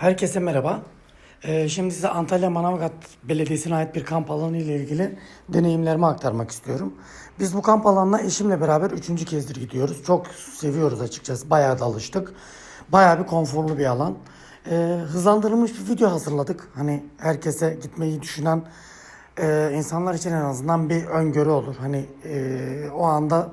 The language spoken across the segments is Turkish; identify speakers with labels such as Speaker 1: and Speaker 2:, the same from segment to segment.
Speaker 1: Herkese merhaba. Ee, şimdi size Antalya Manavgat Belediyesi'ne ait bir kamp alanı ile ilgili deneyimlerimi aktarmak istiyorum. Biz bu kamp alanına eşimle beraber üçüncü kezdir gidiyoruz. Çok seviyoruz açıkçası. Bayağı da alıştık. Bayağı bir konforlu bir alan. Ee, hızlandırılmış bir video hazırladık. Hani herkese gitmeyi düşünen e, insanlar için en azından bir öngörü olur. Hani e, o anda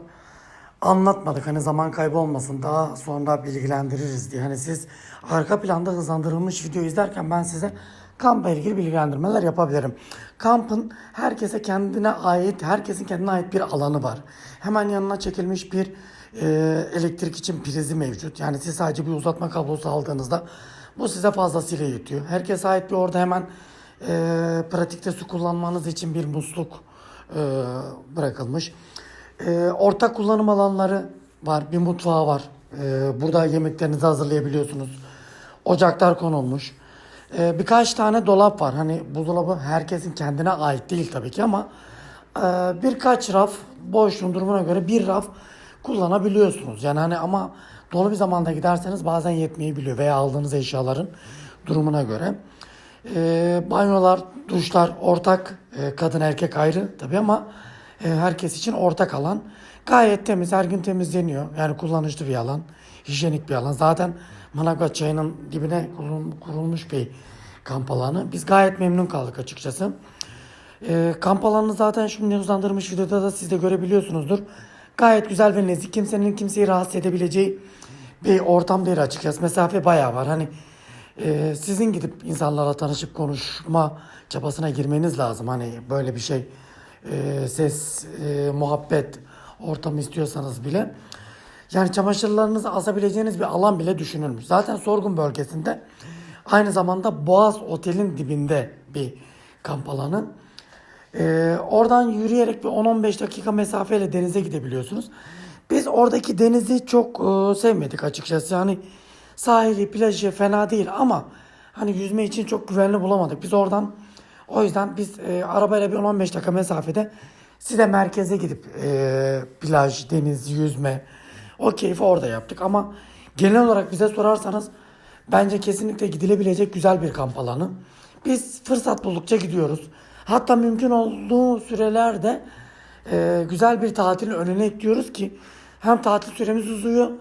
Speaker 1: anlatmadık hani zaman kaybı olmasın daha sonra bilgilendiririz diye. Hani siz arka planda hızlandırılmış video izlerken ben size kampla ilgili bilgilendirmeler yapabilirim. Kampın herkese kendine ait, herkesin kendine ait bir alanı var. Hemen yanına çekilmiş bir e, elektrik için prizi mevcut. Yani siz sadece bir uzatma kablosu aldığınızda bu size fazlasıyla yetiyor. Herkese ait bir orada hemen e, pratikte su kullanmanız için bir musluk e, bırakılmış. E, ortak kullanım alanları var. Bir mutfağı var. E, burada yemeklerinizi hazırlayabiliyorsunuz. Ocaklar konulmuş. E, birkaç tane dolap var. Hani buzdolabı herkesin kendine ait değil tabii ki ama e, birkaç raf boşluğun durumuna göre bir raf kullanabiliyorsunuz. Yani hani ama dolu bir zamanda giderseniz bazen yetmeyebiliyor veya aldığınız eşyaların durumuna göre. E, banyolar, duşlar ortak, e, kadın erkek ayrı tabii ama herkes için ortak alan. Gayet temiz, her gün temizleniyor. Yani kullanışlı bir alan, hijyenik bir alan. Zaten Manavgat çayının dibine kurul- kurulmuş bir kamp alanı. Biz gayet memnun kaldık açıkçası. E, kamp alanını zaten şimdi hızlandırmış videoda da siz de görebiliyorsunuzdur. Gayet güzel ve nezih. Kimsenin kimseyi rahatsız edebileceği bir ortam değil açıkçası. Mesafe bayağı var. Hani e, sizin gidip insanlarla tanışıp konuşma çabasına girmeniz lazım. Hani böyle bir şey e, ses, e, muhabbet ortamı istiyorsanız bile. Yani çamaşırlarınızı asabileceğiniz bir alan bile düşünülmüş. Zaten Sorgun bölgesinde aynı zamanda Boğaz Otel'in dibinde bir kamp alanı. Ee, oradan yürüyerek bir 10-15 dakika mesafeyle denize gidebiliyorsunuz. Biz oradaki denizi çok e, sevmedik açıkçası. Yani sahili, plajı fena değil ama hani yüzme için çok güvenli bulamadık. Biz oradan o yüzden biz e, arabayla bir 10-15 dakika mesafede size merkeze gidip e, plaj, deniz, yüzme o keyfi orada yaptık ama genel olarak bize sorarsanız bence kesinlikle gidilebilecek güzel bir kamp alanı. Biz fırsat buldukça gidiyoruz. Hatta mümkün olduğu sürelerde e, güzel bir tatilin önüne ekliyoruz ki hem tatil süremiz uzuyor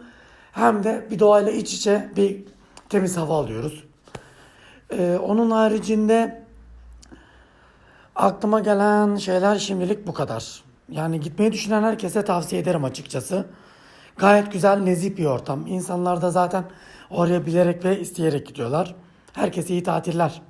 Speaker 1: hem de bir doğayla iç içe bir temiz hava alıyoruz. E, onun haricinde aklıma gelen şeyler şimdilik bu kadar. Yani gitmeyi düşünen herkese tavsiye ederim açıkçası. Gayet güzel, nezih bir ortam. İnsanlar da zaten oraya bilerek ve isteyerek gidiyorlar. Herkese iyi tatiller.